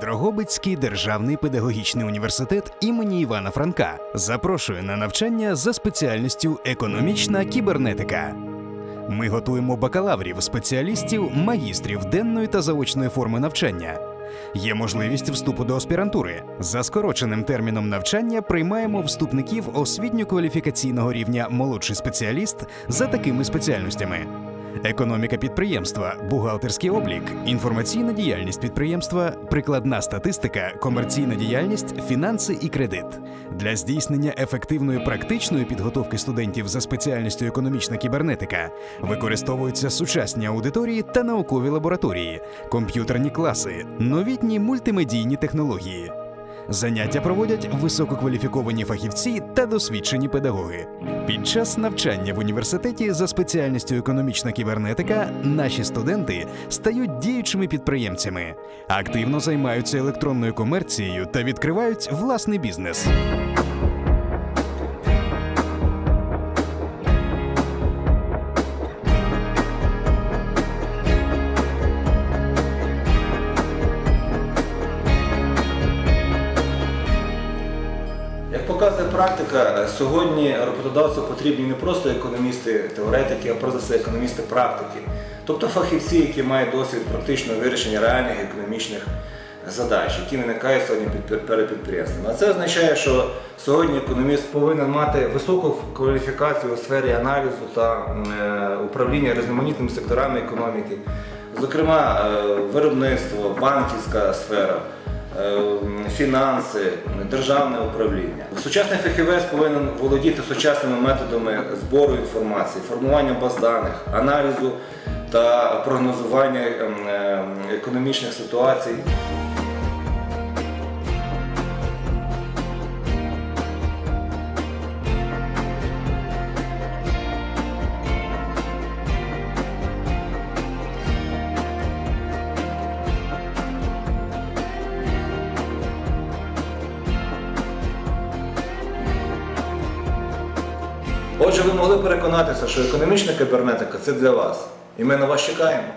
Дрогобицький державний педагогічний університет імені Івана Франка запрошує на навчання за спеціальністю економічна кібернетика. Ми готуємо бакалаврів, спеціалістів, магістрів денної та заочної форми навчання. Є можливість вступу до аспірантури. За скороченим терміном навчання приймаємо вступників освітньо-кваліфікаційного рівня молодший спеціаліст за такими спеціальностями: економіка підприємства, бухгалтерський облік, інформаційна діяльність підприємства, прикладна статистика, комерційна діяльність, фінанси і кредит. Для здійснення ефективної практичної підготовки студентів за спеціальністю економічна кібернетика використовуються сучасні аудиторії та наукові лабораторії, комп'ютерні класи, новітні мультимедійні технології. Заняття проводять висококваліфіковані фахівці та досвідчені педагоги. Під час навчання в університеті за спеціальністю економічна кібернетика наші студенти стають діючими підприємцями, активно займаються електронною комерцією та відкривають власний бізнес. Як показує практика, сьогодні роботодавцю потрібні не просто економісти-теоретики, а просто це економісти-практики. Тобто фахівці, які мають досвід практичного вирішення реальних економічних задач, які виникають сьогодні під- підприємствами. А це означає, що сьогодні економіст повинен мати високу кваліфікацію у сфері аналізу та е, управління різноманітними секторами економіки, зокрема е, виробництво, банківська сфера. Е, фінанси, державне управління. Сучасний фахівець повинен володіти сучасними методами збору інформації, формування баз даних, аналізу та прогнозування ем, ем, економічних ситуацій. Отже, ви могли переконатися, що економічна кібернетика це для вас. І ми на вас чекаємо.